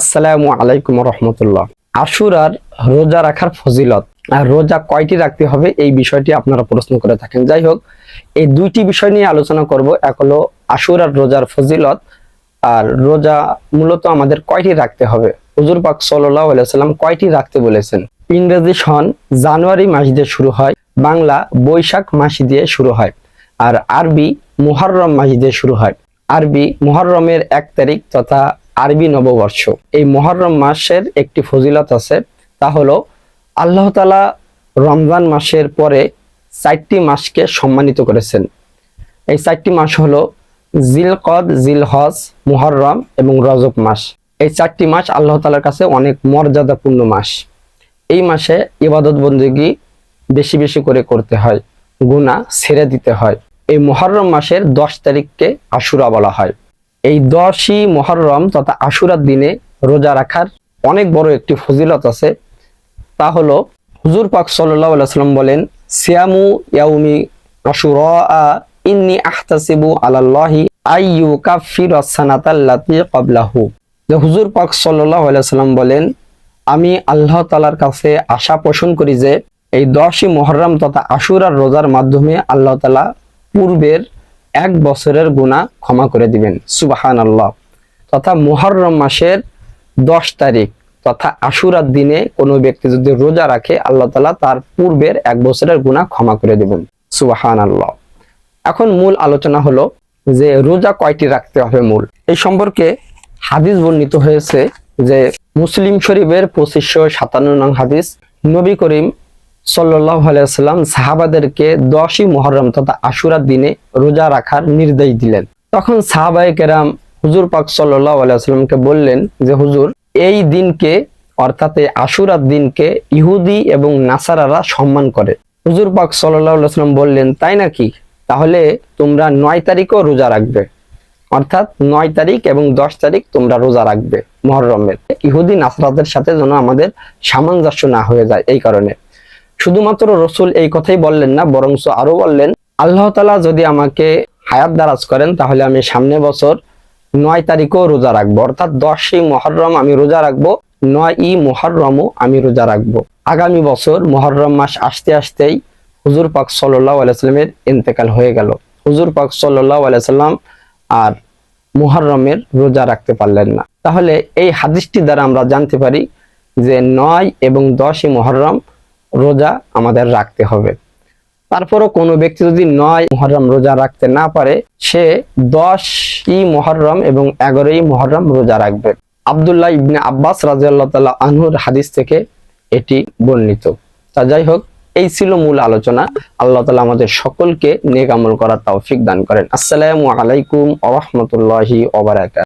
আসসালামু আলাইকুম রহমতুল্লাহ আশুরার রোজা রাখার ফজিলত। আর রোজা কয়টি রাখতে হবে? এই বিষয়টি আপনারা প্রশ্ন করে থাকেন। যাই হোক, এই দুইটি বিষয় নিয়ে আলোচনা করব। এক হলো আশুরার রোজার ফজিলত। আর রোজা মূলত আমাদের কয়টি রাখতে হবে? হুজুর পাক সাল্লাহ সাল্লাম কয়টি রাখতে বলেছেন? ইংরেজি সন জানুয়ারি মাস দিয়ে শুরু হয়, বাংলা বৈশাখ মাস দিয়ে শুরু হয়, আর আরবি মুহররম মাস দিয়ে শুরু হয়। আরবি মুহররমের এক তারিখ তথা আরবি নববর্ষ। এই মুহররম মাসের একটি ফজিলত আছে, তা হলো আল্লাহ তালা রমজান মাসের পরে চারটি মাসকে সম্মানিত করেছেন। এই চারটি মাস হলো জিলকদ, জিলহজ মুহররম এবং রজব মাস। এই চারটি মাস আল্লাহ তালার কাছে অনেক মর্যাদাপূর্ণ মাস। এই মাসে ইবাদত বন্দী বেশি বেশি করে করতে হয় গুণা ছেড়ে দিতে হয়। এই মহরম মাসের দশ তারিখকে আশুরা বলা হয়। এই দশই মহরম তথা আশুরার দিনে রোজা রাখার অনেক বড় একটি ফজিলত আছে। তা হলো, হুজুর পাক সাল্লাহ সাল্লাম বলেন, সিয়ামু ইয়াউমি আশুরা ইন্নি আহতাসিবু আলাল্লাহি ক্বাবলাহু। যে হুজুর পাক সাল্লাহ সাল্লাম বলেন, আমি আল্লাহ তালার কাছে আশা পোষণ করি যে, এই দশই মহরম তথা আশুরার রোজার মাধ্যমে আল্লাহ তালা পূর্বের এক বছরের গুণা ক্ষমা করে দিবেন। সুবাহান আল্লাহ তথা মুহররম মাসের দশ তারিখ তথা আশুরার দিনে কোনো ব্যক্তি যদি রোজা রাখে, আল্লাহ তালা তার পূর্বের এক বছরের গুণা ক্ষমা করে দিবেন। সুবাহান আল্লাহ এখন মূল আলোচনা হলো যে রোজা কয়টি রাখতে হবে মূল? এই সম্পর্কে হাদিস বর্ণিত হয়েছে যে মুসলিম শরীফের পঁচিশশো সাতান্ন নং হাদিস, নবী করিম সাল্লাহ আলাইসাল্লাম সাহাবাদেরকে দশই মহরম তথা আশুরার দিনে রোজা রাখার নির্দেশ দিলেন। তখন সাহাবাই কেরাম হুজুর পাক সাল্লাহ আলাইসাল্লামকে বললেন যে, হুজুর, এই দিনকে, অর্থাৎ এই আশুরার দিনকে ইহুদি এবং নাসারারা সম্মান করে। হুজুর পাক সাল্লাহ আলাইসাল্লাম বললেন, তাই নাকি? তাহলে তোমরা নয় তারিখও রোজা রাখবে। অর্থাৎ নয় তারিখ এবং দশ তারিখ তোমরা রোজা রাখবে মহরমের ইহুদি, নাসরাদের সাথে যেন আমাদের সামঞ্জস্য না হয়ে যায় এই কারণে। শুধুমাত্র রসুল এই কথাই বললেন না, বরংস আরও বললেন, আল্লাহ তালা যদি আমাকে হায়াত দারাজ করেন, তাহলে আমি সামনে বছর নয় তারিখও রোজা রাখব। অর্থাৎ দশই মহরম আমি রোজা রাখব নয় ই মহরমও আমি রোজা রাখব। আগামী বছর মহরম মাস আসতে আসতেই হুজুর পাক সাল্লাহ আলাইস্লামের ইন্তেকাল হয়ে গেল। হুজুর পাক সাল্লাহ আলাইসাল্লাম আর মুহররমের রোজা রাখতে পারলেন না। তাহলে এই হাদিসটি দ্বারা আমরা জানতে পারি যে নয় এবং দশই মহরম রোজা আমাদের রাখতে হবে। তারপরও কোনো ব্যক্তি যদি নয় মহরম রোজা রাখতে না পারে, সে দশই মহরম এবং এগারোই মহরম রোজা রাখবে। আবদুল্লাহ ইবনে আব্বাস রাজিয়াল্লাহ তাল্লাহ আনহুর হাদিস থেকে এটি বর্ণিত। তা যাই হোক, এই ছিল মূল আলোচনা। আল্লাহ তালা আমাদের সকলকে নেক করার তৌফিক দান করেন। আসসালামু আলাইকুম আ রহমতুল্লাহি ওবারাকাত